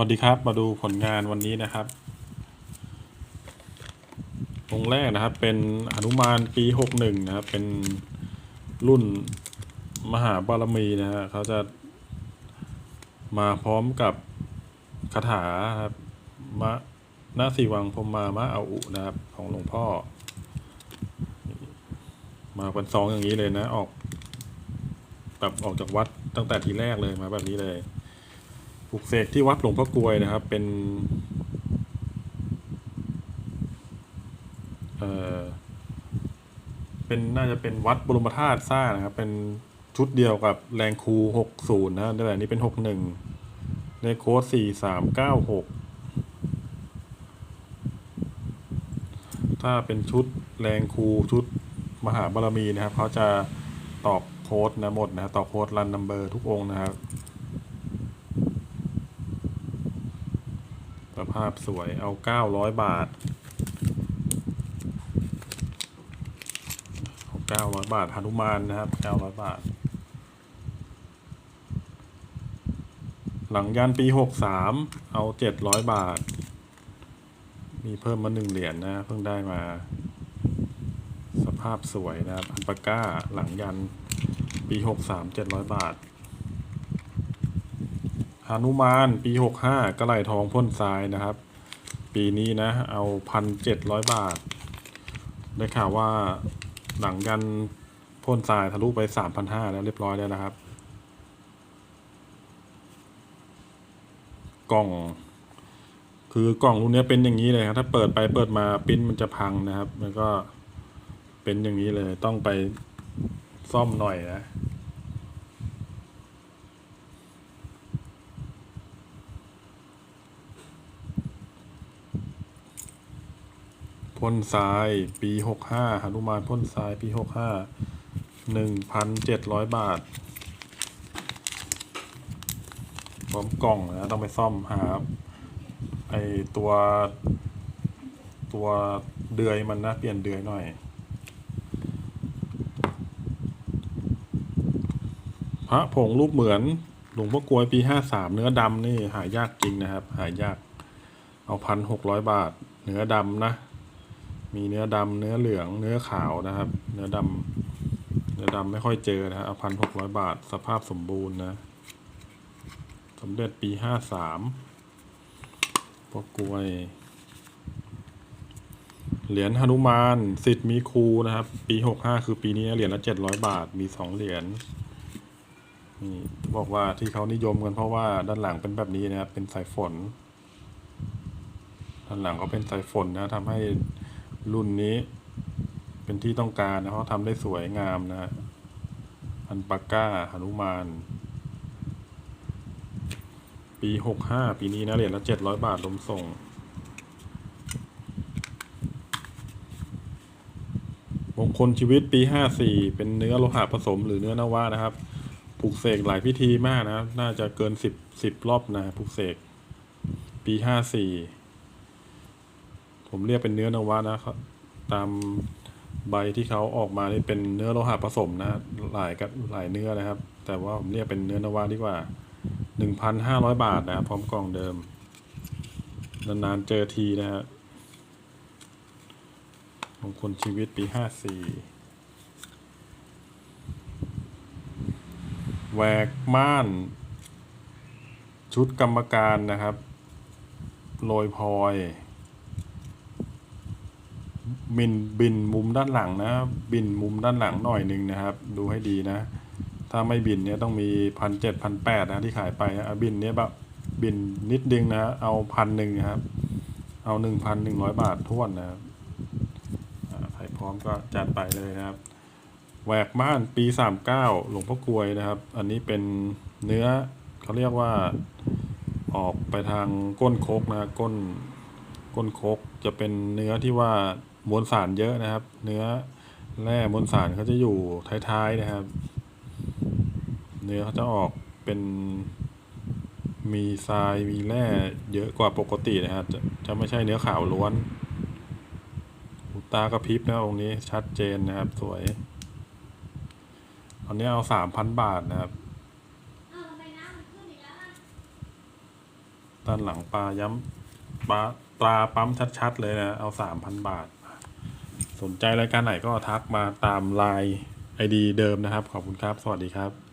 วัสดีครับมาดูผลงานวันนี้นะครับองค์แรกนะครับเป็นหนุมานปีหกหนึ่งนะครับ เป็นรุ่นมหาบารมีนะฮะเขาจะมาพร้อมกับคาถาครับมะนาสีวังพรมามะอาอุนะครับ ของหลวงพ่อ มาเป็นซองอย่างนี้เลยนะ ออกแบบออกจากวัดตั้งแต่ทีแรกเลยมาแบบนี้เลย ปลูกเสกที่วัดหลวงพ่อกลวยนะครับ เป็นเอ่อเป็นน่าจะเป็นวัดบรมธาตุสร้างนะครับ เป็นชุดเดียวกับแรงคูหกศูนย์นะแต่นนี้เป็นหกหนึ่งเลขโค้ดสี่สามเก้าหกถ้าเป็นชุดแรงคูชุดมหาบารมีนะครับ เขาจะตอกโค้ดนะหมดนะตอกโค้ดรันนัมเบอร์ทุกองนะครับ สภาพสวยเอาเก้าร้อยบาทเอาเก้าร้อยบาทหนุมานนะครับเก้าร้อยบาท หลังยันปีหกสามเอาเจ็ดร้อยบาท มีเพิ่มมาหนึ่งเหรียญนะเพิ่งได้มา สภาพสวยนะครับอันปาก้าหลังยันปีหกสามเจ็ดร้อยบาท หานุมานปีหกห้ากระไหลทองพ่นทรายนะครับ ปีนี้นะ เอาพันเจ็ดร้อยบาท ได้ข่าวว่าหลังกันพ่นทรายทะลุไปสามพันห้าแล้วเรียบร้อยแล้วนะครับ กล่อง คือกล่องรุ่นนี้เป็นอย่างนี้เลยครับ ถ้าเปิดไปเปิดมาปิ้นมันจะพังนะครับ แล้วก็เป็นอย่างนี้เลยต้องไปซ่อมหน่อยนะ พ่นทรายปีหกห้าหนุมานพ่นทรายปีหกห้าหนึ่งพันเจ็ดร้อยบาทพร้อมกล่องนะต้องไปซ่อมหาไอตัวตัวเดือยมันนะเปลี่ยนเดือยหน่อยพระผงรูปเหมือนหลวงพ่อกลวยปีห้าสามเนื้อดำนี่หายากจริงนะครับ หายาก เอาพันหกร้อยบาท เนื้อดำนะ มีเนื้อดำเนื้อเหลืองเนื้อขาวนะครับ เนื้อดำเนื้อดำไม่ค่อยเจอนะเอาพันหกร้อยบาทสภาพสมบูรณ์นะสมเด็จปีห้าสามพวกกล้วย เหรียญหนุมานสิทธิ์มีครูนะครับ ปีหกห้าคือปีนี้เหรียญละเจ็ดร้อยบาทมีสองเหรียญนี่บอกว่าที่เขานิยมกันเพราะว่าด้านหลังเป็นแบบนี้นะครับเป็นสายฝน ด้านหลังก็เป็นสายฝนนะทำให้ รุ่นนี้เป็นที่ต้องการนะเพราะทำได้สวยงามนะฮะอันปาก้าหนุมาน ปีหกห้าปีนี้นะเหรียญละเจ็ดร้อยบาทรวมส่ง มงคลชีวิตปีห้าสี่เป็นเนื้อโลหะผสมหรือเนื้อนวะนะครับ ปลูกเสกหลายพิธีมากนะ น่าจะเกินสิบสิบรอบนะปลูกเสก ปีห้าสี่ ผมเรียกเป็นเนื้อนวะนะครับ ตามใบที่เขาออกมานี่เป็นเนื้อโลหะผสมนะหลายกับหลายเนื้อนะครับ แต่ว่าผมเรียกเป็นเนื้อนวะดีกว่าหนึ่งพันห้าร้อยบาทนะครับพร้อมกล่องเดิม นานๆเจอทีนะฮะมงคลชีวิตปีห้าสี่แหวกม่าน ชุดกรรมการนะครับ โรยพลอย บินบินมุมด้านหลังนะ บินมุมด้านหลังหน่อยหนึ่งนะครับ ดูให้ดีนะ ถ้าไม่บินเนี่ยต้องมีพันเจ็ดพันแปดนะที่ขายไปนะอะบินเนี่ยแบบบินนิดนึงนะเอาพันหนึ่งนะครับ เอาหนึ่งพันหนึ่งร้อยบาทท้วนนะครับอ่าใครพร้อมก็จัดไปเลยนะครับแหวกม่านปีสามเก้าหลวงพ่อกลวยนะครับ อันนี้เป็นเนื้อเขาเรียกว่าออกไปทางก้นโคกนะก้นก้นโคกจะเป็นเนื้อที่ว่า มวลสารเยอะนะครับ เนื้อแร่มวลสารเขาจะอยู่ท้ายๆนะครับ เนื้อเขาจะออกเป็นมีทรายมีแร่เยอะกว่าปกตินะครับ จะจะไม่ใช่เนื้อขาวล้วนหูตากระพริบนะองค์นี้ชัดเจนนะครับ สวยอันนี้เอาสามพันบาทนะครับด้านหลังปลาย้ำปลาตราปั๊มชัดๆเลยนะ เอาสามพันบาท สนใจรายการไหนก็ทักมาตามไลน์ไอดีเดิมนะครับ ขอบคุณครับ สวัสดีครับ